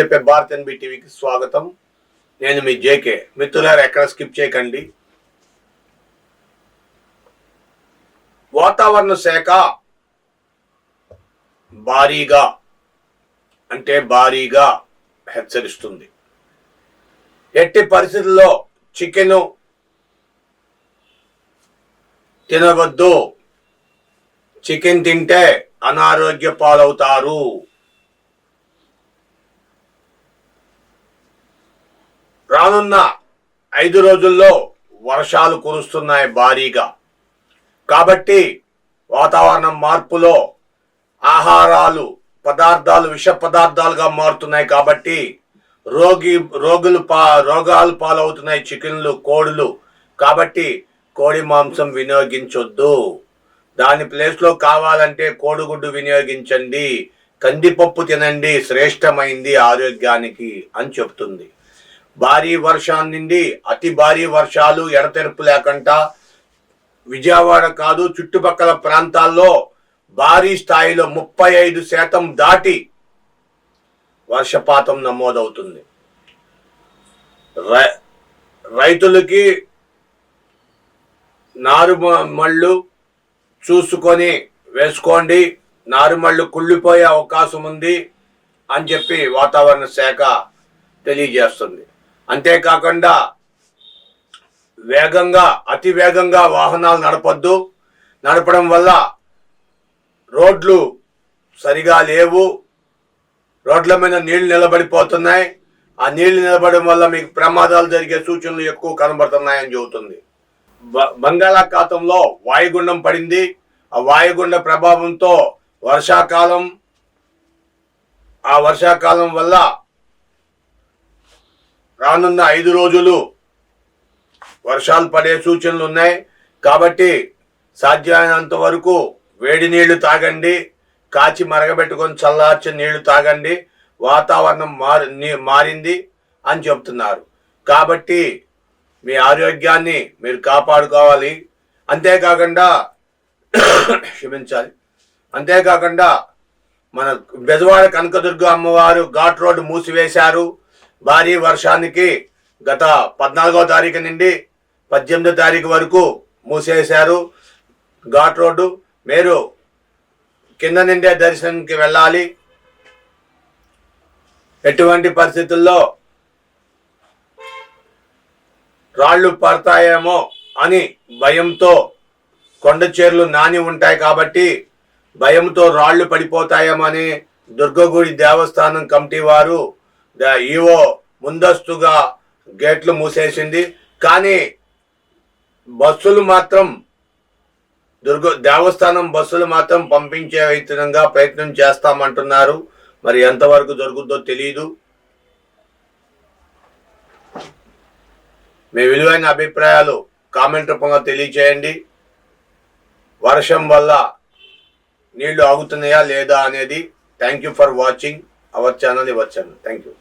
చెప్పే భారత్ ఎన్బి టీవీకి స్వాగతం. నేను మీ జేకే మిత్రులారు ఎక్కడ స్కిప్ చేయకండి. వాతావరణ శాఖ భారీగా అంటే భారీగా హెచ్చరిస్తుంది. ఎట్టి పరిస్థితుల్లో చికెను తినవద్దు. చికెన్ తింటే అనారోగ్య పాలవుతారు. రానున్న ఐదు రోజుల్లో వర్షాలు కురుస్తున్నాయి భారీగా. కాబట్టి వాతావరణం మార్పులో ఆహారాలు పదార్థాలు విష పదార్థాలుగా మారుతున్నాయి కాబట్టి రోగి రోగులు పా రోగాలు పాలవుతున్నాయి చికెన్లు కోడులు. కాబట్టి కోడి మాంసం వినియోగించొద్దు. దాని ప్లేస్లో కావాలంటే కోడిగుడ్డు వినియోగించండి. కందిపప్పు తినండి శ్రేష్టమైంది ఆరోగ్యానికి అని చెప్తుంది. భారీ వర్షం నుండి అతి భారీ వర్షాలు ఎడతెరపు లేకుండా విజయవాడ కాదు చుట్టుపక్కల ప్రాంతాల్లో భారీ స్థాయిలో ముప్పై ఐదు శాతం దాటి వర్షపాతం నమోదవుతుంది. రై- రైతులకి నారుమళ్ళు చూసుకొని వేసుకోండి నారుమళ్ళు కుళ్ళిపోయే అవకాశం ఉంది అని చెప్పి వాతావరణ శాఖ తెలియజేస్తుంది. అంతేకాకుండా వేగంగా అతి వేగంగా వాహనాలు నడపొద్దు. నడపడం వల్ల రోడ్లు సరిగా లేవు. రోడ్ల మీద నీళ్ళు నిలబడిపోతున్నాయి. ఆ నీళ్ళు నిలబడడం వల్ల మీకు ప్రమాదాలు జరిగే సూచనలు ఎక్కువ కనబడుతున్నాయని చెబుతుంది. బంగాళాఖాతంలో వాయుగుండం పడింది. ఆ వాయుగుండ ప్రభావంతో వర్షాకాలం ఆ వర్షాకాలం వల్ల రానున్న ఐదు రోజులు వర్షాలు పడే సూచనలు ఉన్నాయి. కాబట్టి సాధ్యమైనంత వరకు వేడి నీళ్ళు తాగండి. కాచి మరగబెట్టుకొని చల్లార్చిన నీళ్ళు తాగండి. వాతావరణం మారి మారింది అని చెప్తున్నారు. కాబట్టి మీ ఆరోగ్యాన్ని మీరు కాపాడుకోవాలి. అంతేకాకుండా క్షమించాలి. అంతేకాకుండా మన బెజవాడ కనకదుర్గ అమ్మవారు ఘాట్ రోడ్డు మూసివేశారు. భారీ వర్షానికి గత పద్నాలుగో తారీఖు నుండి పద్దెనిమిదో తారీఖు వరకు మూసేశారు. ఘాట్ రోడ్డు మీరు కింద నుండే దర్శనంకి వెళ్ళాలి. ఎటువంటి పరిస్థితుల్లో రాళ్ళు పడతాయేమో అని భయంతో కొండ చీరలు నాని ఉంటాయి కాబట్టి భయంతో రాళ్ళు పడిపోతాయేమో అని దుర్గగుడి దేవస్థానం కమిటీ వారు ఈవో ముందస్తుగా గేట్లు మూసేసింది. కానీ బస్సులు మాత్రం దుర్గ దేవస్థానం బస్సులు మాత్రం పంపించే విధంగా ప్రయత్నం చేస్తామంటున్నారు. మరి ఎంతవరకు జరుగుద్దో తెలియదు మీ విలువైన అభిప్రాయాలు కామెంట్ రూపంగా తెలియచేయండి. వర్షం వల్ల నీళ్ళు ఆగుతున్నాయా లేదా అనేది. Thank you for watching our channel ఇవ్వచ్చాను thank you